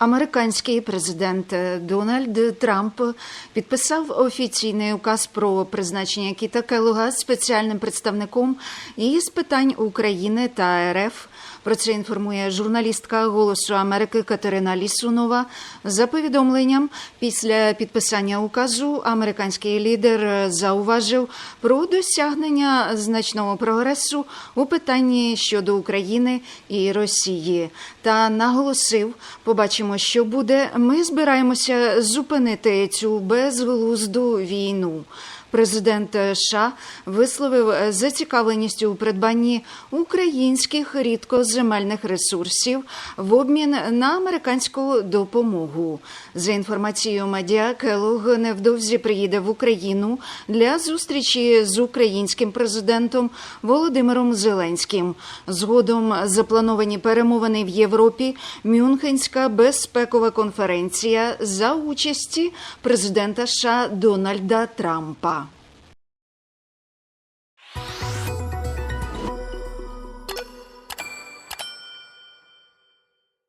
Американський президент Дональд Трамп підписав офіційний указ про призначення Кіта Келуга спеціальним представником із питань України та РФ. Про це інформує журналістка Голосу Америки Катерина Лісунова. За повідомленням, після підписання указу американський лідер зауважив про досягнення значного прогресу у питанні щодо України і Росії та наголосив, побачимо, що буде. Ми збираємося зупинити цю безглузду війну. Президент США висловив зацікавленість у придбанні українських рідкоземельних ресурсів в обмін на американську допомогу. За інформацією медіа, Келлог невдовзі приїде в Україну для зустрічі з українським президентом Володимиром Зеленським. Згодом заплановані перемовини в Європі, Мюнхенська безпекова конференція за участі президента США Дональда Трампа.